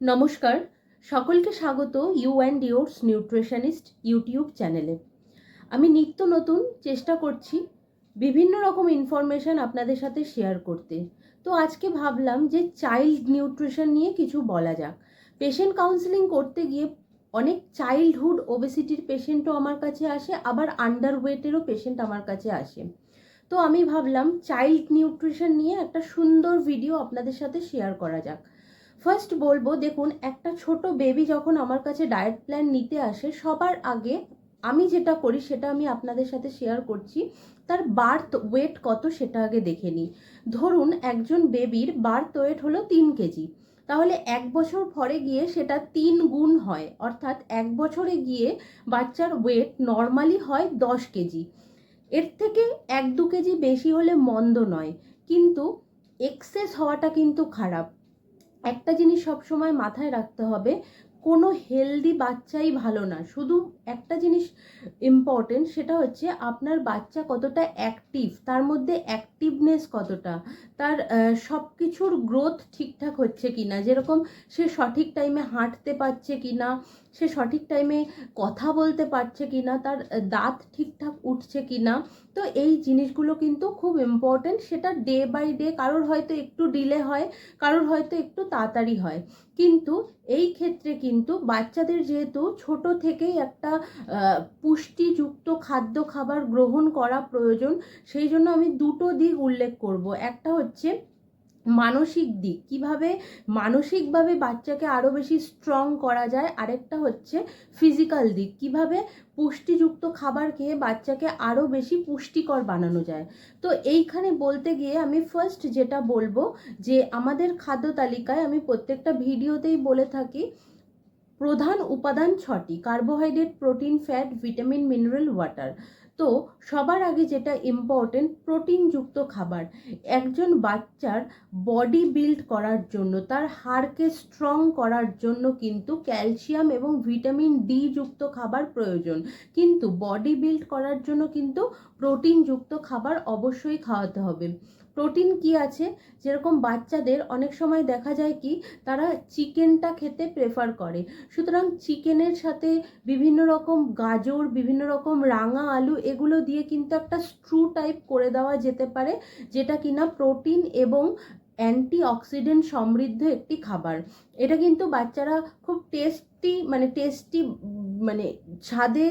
নমস্কার, সকলকে স্বাগত you and yours nutritionist YouTube চ্যানেলে। আমি নিত্য নতুন চেষ্টা করছি বিভিন্ন রকম ইনফরমেশান আপনাদের সাথে শেয়ার করতে। তো আজকে ভাবলাম যে চাইল্ড নিউট্রিশন নিয়ে কিছু বলা যাক। পেশেন্ট কাউন্সিলিং করতে গিয়ে অনেক চাইল্ডহুড ওবেসিটির পেশেন্টও আমার কাছে আসে, আবার আন্ডার ওয়েটেরও পেশেন্ট আমার কাছে আসে। তো আমি ভাবলাম চাইল্ড নিউট্রিশন নিয়ে একটা সুন্দর ভিডিও আপনাদের সাথে শেয়ার করা যাক। ফার্স্ট বলব, দেখুন, একটা ছোট বেবি যখন আমার কাছে ডায়েট প্ল্যান নিতে আসে, সবার আগে আমি যেটা করি, সেটা আমি আপনাদের সাথে শেয়ার করছি। তার বার্থ ওয়েট কত সেটা আগে দেখে নিই। ধরুন, একজন বেবির বার্থ ওয়েট হলো তিন কেজি। তাহলে এক বছর পরে গিয়ে সেটা তিন গুণ হয়। অর্থাৎ এক বছরে গিয়ে বাচ্চার ওয়েট নর্মালি হয় দশ কেজি। এর থেকে এক দু কেজি বেশি হলে মন্দ নয়। কিন্তু এক্সেস হওয়াটা কিন্তু খারাপ। একটা জিনিস সবসময় মাথায় রাখতে হবে, কোনো হেলদি বাচ্চাই ভালো না। শুধু একটা জিনিস ইম্পর্টেন্ট সেটা হচ্ছে আপনার বাচ্চা কতটা অ্যাক্টিভ তার মধ্যে অ্যাক্টিভনেস কতটা, তার সব কিছুর গ্রোথ ঠিকঠাক হচ্ছে কি না যেরকম সে সঠিক টাইমে হাঁটতে পারছে কি না সে সঠিক টাইমে কথা বলতে পারছে কি না তার দাঁত ঠিকঠাক উঠছে কি না তো এই জিনিসগুলো কিন্তু খুব ইম্পর্টেন্ট সেটা ডে বাই ডে কারোর হয়তো একটু ডিলে হয়, কারোর হয়তো একটু তাড়াতাড়ি হয়। কিন্তু এই ক্ষেত্রে কিন্তু বাচ্চাদের যেহেতু ছোট থেকেই একটা পুষ্টিযুক্ত খাদ্য খাবার গ্রহণ করা প্রয়োজন, সেই জন্য আমি দুটো দিক উল্লেখ করব। একটা হচ্ছে মানসিক দিক। কীভাবে মানসিকভাবে বাচ্চাকে আরও বেশি স্ট্রং করা যায়, আরেকটা হচ্ছে ফিজিক্যাল দিক। কীভাবে পুষ্টিযুক্ত খাবার খেয়ে বাচ্চাকে আরও বেশি পুষ্টিকর বানানো যায়। তো এইখানে বলতে গিয়ে আমি ফার্স্ট যেটা বলব যে আমাদের খাদ্য তালিকায় আমি প্রত্যেকটা ভিডিওতেই বলে থাকি, প্রধান উপাদান ছটি carbohydrate protein fat vitamin mineral water তো সবার আগে যেটা ইম্পর্টেন্ট প্রোটিনযুক্ত খাবার। একজন বাচ্চার বডি বিল্ড করার জন্য, তার হাড়কে স্ট্রং করার জন্য কিন্তু ক্যালসিয়াম এবং ভিটামিন ডি যুক্ত খাবার প্রয়োজন। কিন্তু বডি বিল্ড করার জন্য কিন্তু প্রোটিনযুক্ত খাবার অবশ্যই খাওয়াতে হবে। প্রোটিন কি আছে? যেরকম বাচ্চাদের অনেক সময় দেখা যায় কি, তারা চিকেনটা খেতে প্রেফার করে। সুতরাং চিকেনের সাথে বিভিন্ন রকম গাজর, বিভিন্ন রকম রাঙা আলু, এগুলো দিয়ে কিন্তু একটা স্ট্রু টাইপ করে দেওয়া যেতে পারে, যেটা কিনা প্রোটিন এবং অ্যান্টি অক্সিডেন্ট সমৃদ্ধ একটি খাবার। এটা কিন্তু বাচ্চারা খুব টেস্টি মানে টেস্টি মানে স্বাদে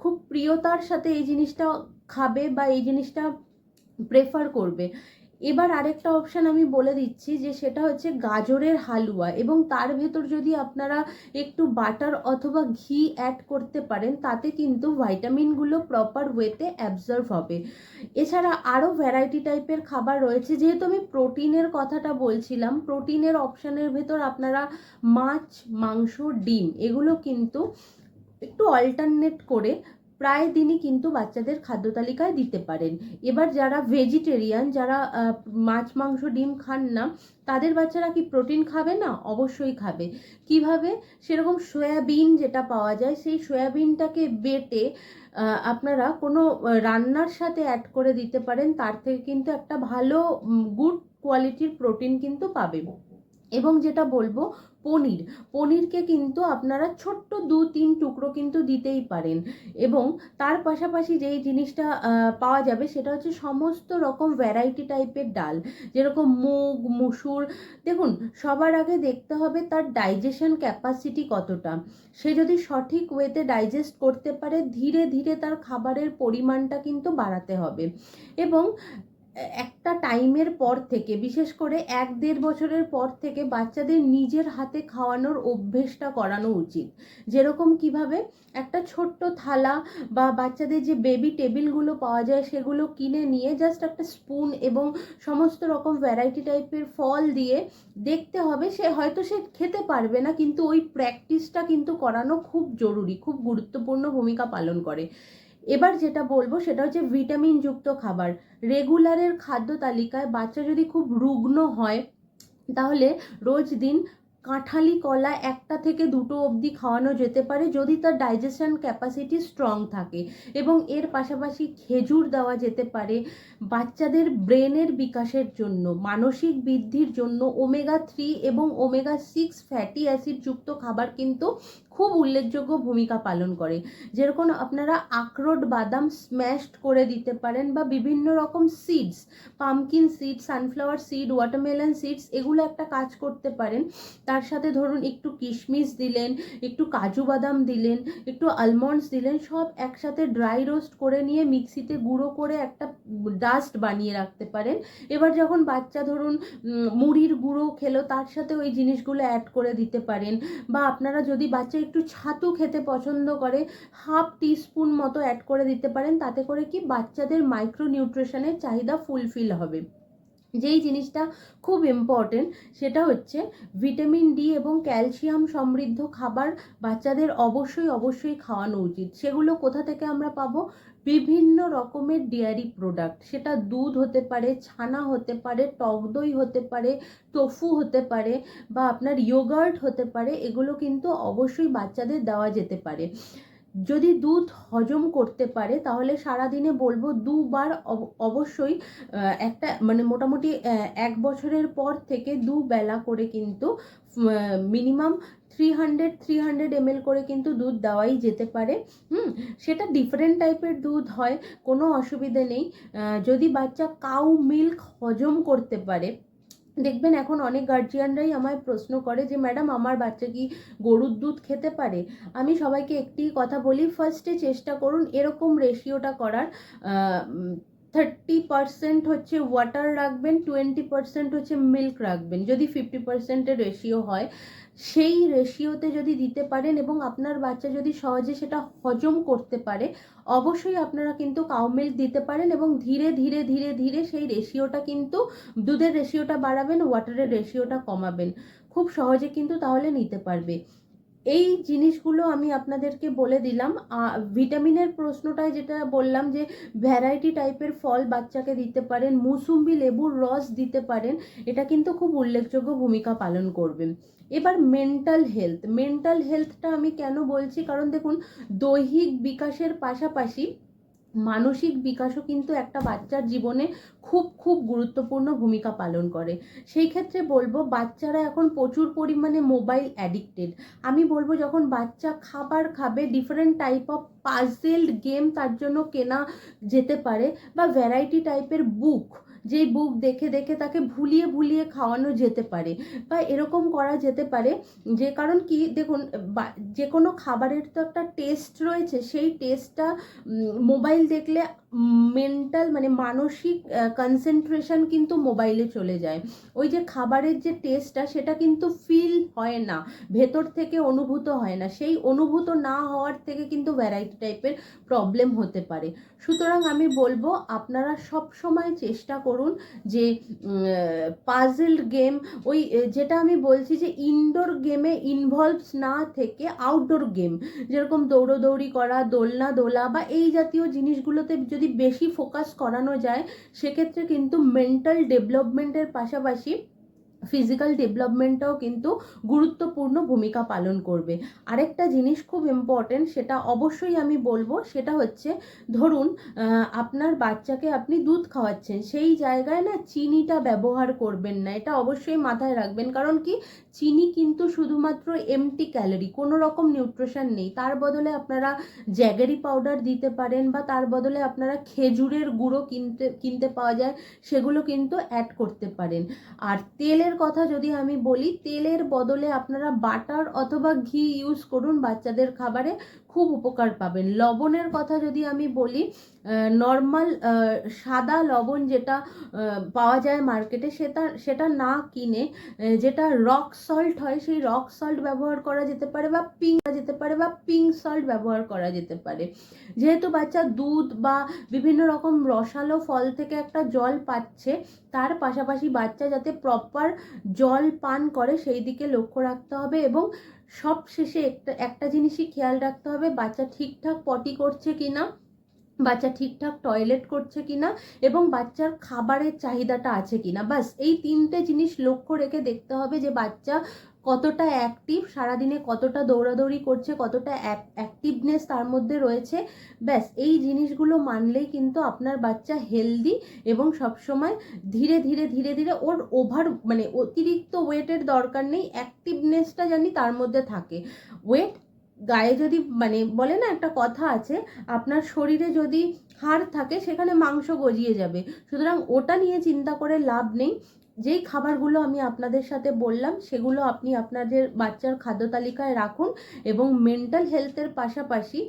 খুব প্রিয়তার সাথে এই জিনিসটা খাবে বা এই জিনিসটা প্রেফার করবে। এবার আরেকটা অপশান আমি বলে দিচ্ছি যে সেটা হচ্ছে গাজরের হালুয়া এবং তার ভেতর যদি আপনারা একটু বাটার অথবা ঘি অ্যাড করতে পারেন, তাতে কিন্তু ভাইটামিনগুলো প্রপার ওয়েতে অ্যাবজর্ভ হবে। এছাড়া আরও ভ্যারাইটি টাইপের খাবার রয়েছে, যেহেতু আমি প্রোটিনের কথাটা বলছিলাম প্রোটিনের অপশানের ভেতর আপনারা মাছ, মাংস, ডিম এগুলো কিন্তু একটু অল্টারনেট করে প্রায় দিনই কিন্তু বাচ্চাদের খাদ্য তালিকায় দিতে পারেন। এবার যারা ভেজিটেরিয়ান যারা মাছ, মাংস, ডিম খান না, তাদের বাচ্চারা কি প্রোটিন খাবে না? অবশ্যই খাবে। কীভাবে? সেরকম সয়াবিন যেটা পাওয়া যায়, সেই সয়াবিনটাকে বেটে আপনারা কোনো রান্নার সাথে অ্যাড করে দিতে পারেন। তার থেকে কিন্তু একটা ভালো গুড কোয়ালিটির প্রোটিন কিন্তু পাবে এবং যেটা বলব, পনির। পনিরকে কিন্তু আপনারা ছোট্ট দু তিন টুকরো কিন্তু দিতেই পারেন। এবং তার পাশাপাশি যেই জিনিসটা পাওয়া যাবে সেটা হচ্ছে সমস্ত রকম ভ্যারাইটি টাইপের ডাল। যেরকম মুগ, মুসুর, দেখুন, সবার আগে দেখতে হবে তার ডাইজেশন ক্যাপাসিটি কতটা। সে যদি সঠিক ওয়েতে ডাইজেস্ট করতে পারে, ধীরে ধীরে তার খাবারের পরিমাণটা কিন্তু বাড়াতে হবে। এবং একটা টাইমের পর থেকে, বিশেষ করে এক দেড় বছরের পর থেকে বাচ্চাদের নিজের হাতে খাওয়ানোর অভ্যেসটা করানো উচিত। যেরকম কীভাবে একটা ছোট্ট থালা বা বাচ্চাদের যে বেবি টেবিলগুলো পাওয়া যায়, সেগুলো কিনে নিয়ে জাস্ট একটা স্পুন এবং সমস্ত রকম ভ্যারাইটি টাইপের ফল দিয়ে দেখতে হবে, সে হয়তো সে খেতে পারবে না, কিন্তু ওই প্র্যাকটিসটা কিন্তু করানো খুব জরুরি, খুব গুরুত্বপূর্ণ ভূমিকা পালন করে। এবার যেটা বলব সেটা হচ্ছে ভিটামিনযুক্ত খাবার। রেগুলারের খাদ্য তালিকায় বাচ্চা যদি খুব রুগ্ন হয়, তাহলে রোজ দিন কাঁঠালি কলা একটা থেকে দুটো অবধি খাওয়ানো যেতে পারে যদি তার ডাইজেশন ক্যাপাসিটি স্ট্রং থাকে এবং এর পাশাপাশি খেজুর দেওয়া যেতে পারে বাচ্চাদের ব্রেনের বিকাশের জন্য, মানসিক বৃদ্ধির জন্য ওমেগা থ্রি এবং ওমেগা সিক্স ফ্যাটি অ্যাসিড যুক্ত খাবার কিন্তু খুব উল্লেখযোগ্য ভূমিকা পালন করে। যেরকম আপনারা আখরোট বাদাম স্ম্যাশড করে দিতে পারেন বা বিভিন্ন রকম seeds pumpkin seed sunflower seed watermelon seeds এগুলো একটা কাজ করতে পারেন। তার সাথে ধরুন একটু কিশমিশ দিলেন, একটু কাজু বাদাম দিলেন, একটু আলমন্ডস দিলেন, সব একসাথে ড্রাই রোস্ট করে নিয়ে মিক্সিতে গুঁড়ো করে একটা ডাস্ট বানিয়ে রাখতে পারেন। এবার যখন বাচ্চা ধরুন মুড়ির গুঁড়ো খেলো, তার সাথে ওই জিনিসগুলো অ্যাড করে দিতে পারেন। বা আপনারা যদি বাচ্চা একটু ছাতু খেতে পছন্দ করে, হাফ টিস্পুন মতো অ্যাড করে দিতে পারেন, তাতে করে কি বাচ্চাদের মাইক্রো নিউট্রিশনের চাহিদা ফুলফিল হবে। যেই জিনিসটা খুব ইম্পর্টেন্ট সেটা হচ্ছে ভিটামিন ডি এবং ক্যালসিয়াম সমৃদ্ধ খাবার বাচ্চাদের অবশ্যই অবশ্যই খাওয়ানো উচিত। সেগুলো কোথা থেকে আমরা পাবো? বিভিন্ন রকমের ডেয়ারি প্রোডাক্ট সেটা দুধ হতে পারে, ছানা হতে পারে, টক দই হতে পারে টোফু হতে পারে বা আপনার ইয়োগার্ট হতে পারে, এগুলো কিন্তু অবশ্যই বাচ্চাদের দেওয়া যেতে পারে। যদি দুধ হজম করতে পারে, তাহলে সারাদিনে বলব দুবার অব- অবশ্যই একটা মানে মোটামুটি এক বছরের পর থেকে দুবেলা করে কিন্তু minimum three hundred three hundred ml করে কিন্তু দুধ দেওয়াই যেতে পারে। হুম, সেটা ডিফারেন্ট টাইপের দুধ হয়, কোনো অসুবিধে নেই। যদি বাচ্চা কাউ মিল্ক হজম করতে পারে দেখবেন এখন অনেক গার্জিয়ানরাই আমায় প্রশ্ন করে যে, ম্যাডাম, আমার বাচ্চা কি গরুর দুধ খেতে পারে? আমি সবাইকে একটি কথা বলি ফার্স্টে চেষ্টা করুন এরকম রেশিওটা করার থার্টি পার্সেন্ট হচ্ছে ওয়াটার রাখবেন টোয়েন্টি পার্সেন্ট হচ্ছে মিল্ক রাখবেন। যদি ফিফটি পার্সেন্টের রেশিও হয়, সেই রেশিওতে যদি দিতে পারেন এবং আপনার বাচ্চা যদি সহজে সেটা হজম করতে পারে, অবশ্যই আপনারা কিন্তু কাউ মিল্ক দিতে পারেন এবং ধীরে ধীরে ধীরে ধীরে সেই রেশিওটা কিন্তু দুধের রেশিওটা বাড়াবেন ওয়াটারের রেশিওটা কমাবেন। খুব সহজে কিন্তু তাহলে নিতে পারবে। এই জিনিসগুলো আমি আপনাদেরকে বলে দিলাম। ভিটামিনের প্রশ্নটায় যেটা বললাম যে, ভ্যারাইটি টাইপের ফল বাচ্চাকে দিতে পারেন মুসুম্বি লেবুর রস দিতে পারেন, এটা কিন্তু খুব উল্লেখযোগ্য ভূমিকা পালন করবেন এবার মেন্টাল হেলথ মেন্টাল হেলথটা আমি কেন বলছি? কারণ দেখুন, দৈহিক বিকাশের পাশাপাশি মানসিক বিকাশও কিন্তু একটা বাচ্চার জীবনে খুব খুব গুরুত্বপূর্ণ ভূমিকা পালন করে। সেই ক্ষেত্রে বলব, বাচ্চারা এখন প্রচুর পরিমাণে মোবাইল অ্যাডিক্টেড আমি বলব, যখন বাচ্চা খাবার খাবে different type of puzzled game তার জন্য কেনা যেতে পারে বা ভ্যারাইটি টাইপের বুক যেই বুক দেখে দেখে তাকে ভুলিয়ে ভুলিয়ে খাওয়ানো যেতে পারে বা এরকম করা যেতে পারে। যে কারণ কি, দেখুন যে কোনো খাবারের তো একটা টেস্ট রয়েছে, সেই টেস্টটা মোবাইল দেখলে মেন্টাল মানে মানসিক কনসেন্ট্রেশন কিন্তু মোবাইলে চলে যায়। ওই যে খাবারের যে টেস্টটা সেটা কিন্তু ফিল হয় না, ভেতর থেকে অনুভূত হয় না। সেই অনুভূত না হওয়ার থেকে কিন্তু ভ্যারাইটি টাইপের প্রবলেম হতে পারে। সুতরাং আমি বলব, আপনারা সব সময় চেষ্টা করুন যে পাজেল গেম ওই যেটা আমি বলছি যে ইনডোর গেমে ইনভলভস না থেকে আউটডোর গেম যেরকম দৌড়োদৌড়ি করা, দোলনা দোলা বা এই জাতীয় জিনিসগুলোতে যদি বেশি ফোকাস করানো যায় সেক্ষেত্রে কিন্তু মেন্টাল ডেভেলপমেন্টের পাশাপাশি ফিজিক্যাল ডেভেলপমেন্টটাও কিন্তু গুরুত্বপূর্ণ ভূমিকা পালন করবে। আরেকটা জিনিস খুব ইম্পর্টেন্ট সেটা অবশ্যই আমি বলব, সেটা হচ্ছে ধরুন আপনার বাচ্চাকে আপনি দুধ খাওয়াচ্ছেন, সেই জায়গায় না চিনিটা ব্যবহার করবেন না। এটা অবশ্যই মাথায় রাখবেন, কারণ কি? চিনি কিন্তু শুধুমাত্র এমটি ক্যালোরি কোনো রকম নিউট্রিশন নেই। তার বদলে আপনারা জ্যাগেরি পাউডার দিতে পারেন বা তার বদলে আপনারা খেজুরের গুঁড়ো কিনতে কিনতে পাওয়া যায়, সেগুলো কিন্তু অ্যাড করতে পারেন। আর তেলের কথা যদি আমি বলি তেলের বদলে আপনারা বাটার অথবা ঘি ইউজ করুন বাচ্চাদের খাবারে। খুব উপকার পাবেন। লবণের কথা যদি আমি বলি নর্মাল সাদা লবণ যেটা পাওয়া যায় মার্কেটে সেটা সেটা না কিনে যেটা রক সল্ট হয়, সেই রক সল্ট ব্যবহার করা যেতে পারে বা পিঙ্ক যেতে পারে বা পিঙ্ক সল্ট ব্যবহার করা যেতে পারে। যেহেতু বাচ্চা দুধ বা বিভিন্ন রকম রসালো ফল থেকে একটা জল পাচ্ছে, তার পাশাপাশি বাচ্চা যাতে প্রপার জল পান করে, সেই দিকে লক্ষ্য রাখতে হবে এবং সব শেষে একটা একটা জিনিসই খেয়াল রাখতে হবে, বাচ্চা ঠিকঠাক পটি করছে কি না বাচ্চা ঠিকঠাক টয়লেট করছে কিনা এবং বাচ্চার খাবারের চাহিদাটা আছে কিনা। বাস এই তিনটে জিনিস লক্ষ্য রেখে দেখতে হবে যে বাচ্চা কতটা অ্যাক্টিভ সারাদিনে কতটা দৌড়াদৌড়ি করছে, কতটা অ্যাক্টিভনেস তার মধ্যে রয়েছে, ব্যাস এই জিনিসগুলো মানলেই কিন্তু আপনার বাচ্চা হেলদি এবং সবসময় ধীরে ধীরে ধীরে ধীরে ওর ওভার মানে অতিরিক্ত ওয়েটের দরকার নেই অ্যাক্টিভনেসটা জানি তার মধ্যে থাকে। ওয়েট গায়ে যদি মানে বলে না একটা কথা আছে, আপনার শরীরে যদি হাড় থাকে সেখানে মাংস গজিয়ে যাবে। সুতরাং ওটা নিয়ে চিন্তা করে লাভ নেই। যেই খাবারগুলো আমি আপনাদের সাথে বললাম, সেগুলো আপনি আপনাদের বাচ্চার খাদ্য তালিকায় রাখুন এবং মেন্টাল হেলথের পাশাপাশি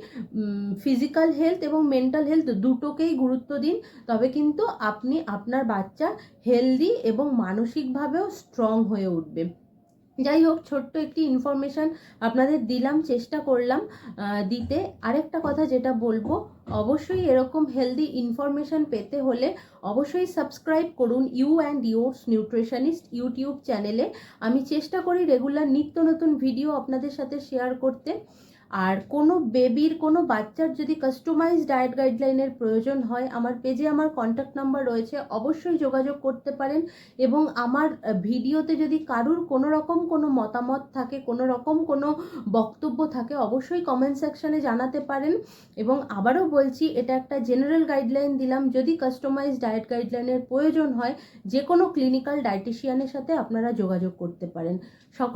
ফিজিক্যাল হেলথ এবং মেন্টাল হেলথ দুটোকেই গুরুত্ব দিন। তবে কিন্তু আপনি আপনার বাচ্চা হেলদি এবং মানসিকভাবেও স্ট্রং হয়ে উঠবে। যাই হোক ছোট্ট একটি ইনফরমেশান আপনাদের দিলাম, চেষ্টা করলাম দিতে। আরেকটা কথা যেটা বলব, অবশ্যই এরকম হেলদি ইনফরমেশান পেতে হলে অবশ্যই সাবস্ক্রাইব করুন you and yours nutritionist YouTube চ্যানেলে আমি চেষ্টা করি রেগুলার নিত্য নতুন ভিডিও আপনাদের সাথে শেয়ার করতে। আর কোনো বেবির কোনো বাচ্চার যদি কাস্টমাইজ ডায়েট গাইডলাইনের প্রয়োজন হয়, আমার পেজে আমার কন্ট্যাক্ট নাম্বার রয়েছে, অবশ্যই যোগাযোগ করতে পারেন এবং আমার ভিডিওতে যদি কারুর কোনো রকম কোনো মতামত থাকে, কোনো রকম কোনো বক্তব্য থাকে, অবশ্যই কমেন্ট সেকশনে জানাতে পারেন। এবং আবারও বলছি, এটা একটা জেনারেল গাইডলাইন দিলাম, যদি কাস্টমাইজ ডায়েট গাইডলাইনের প্রয়োজন হয় যে কোনো ক্লিনিক্যাল ডায়েটিশিয়ানের সাথে আপনারা যোগাযোগ করতে পারেন। সকল